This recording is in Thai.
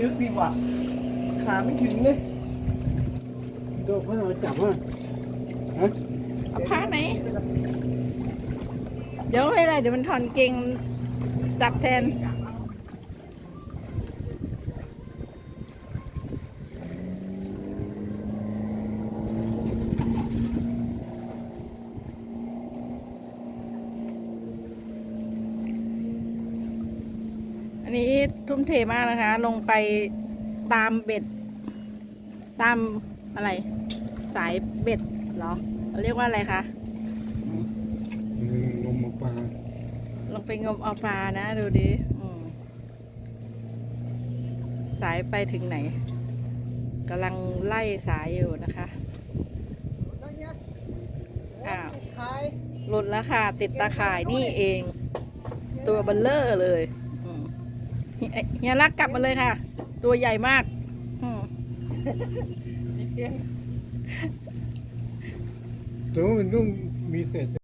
ลึกดีกว่า ขาไม่ถึงเลยโดนเขาเอาจับว่าฮะเอาผ้าไหม เดี๋ยวให้อะไร เดี๋ยวมันถอนเกงจับแทน อันนี้ทุ่มเทมากนะคะ ลงไปตามเบ็ด ตามอะไร สายเบ็ดเหรอเขาเรียกว่าอะไรคะงมปลาลงไปงมเอาปลานะ ดูดิสายไปถึงไหนกำลังไล่สายอยู่นะคะอ้าวหลุดแล้วค่ะ ติดตาข่ายนี่เอง ตัวเบัลเลอร์เลย เฮียเฮียรักกลับมาเลยค่ะ ตัวใหญ่มากอืมตัวมันต้องมีเศษ